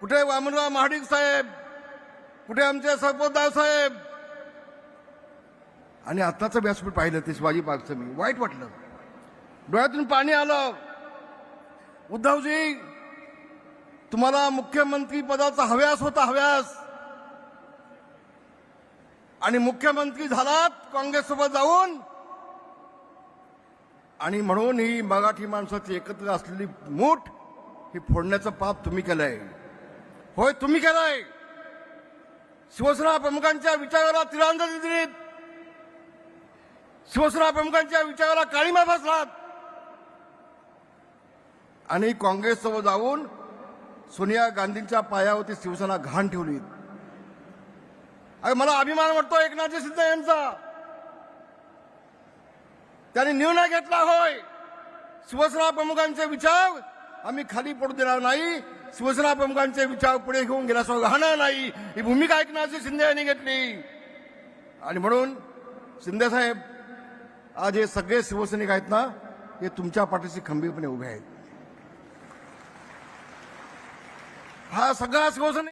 कुठे वामनराव महाडिक साहेब? कुठे आमचे सरपंचराव साहेब? आणि आत्ताचं व्यासपीठ पाहिलं ते शिवाजी पार्कचं मी. वाईट वाटलं. डोळ्यातून पाणी आलं. उद्धवजी तुम्हाला मुख्यमंत्री पदाचा हव्यास होता हव्यास. आणि मुख्यमंत्री झालात काँग्रेससोबत जाऊन. आणि म्हणून ही मराठी माणसाची एकत्र असलेली मूठ ही फोडण्याचं पाप तुम्ही केलंय. होय तुम्ही केलाय शिवसेना प्रमुखांच्या विचाराला तिरांजली दिलीत. शिवसेना प्रमुखांच्या विचाराला काळीमा बसलात. आणि काँग्रेससोबत जाऊन सोनिया गांधींच्या पायावरती शिवसेना घाण ठेवली अरे मला अभिमान वाटतो एकनाथ शिंदे यांचा. त्यांनी निर्णय घेतला होय. शिवसेना प्रमुखांचे विचार आम्ही खाली पडू देणार नाही. शिवसेना प्रमुखांचे विचार पुढे घेऊन गेल्याशिवाय राहणार नाही. ही भूमिका ऐकण्याची शिंदे यांनी घेतली. आणि म्हणून शिंदे साहेब आज हे सगळे शिवसैनिक आहेत ना हे तुमच्या पाठीशी खंबीरपणे उभे आहेत. हा सगळा शिवसैनिक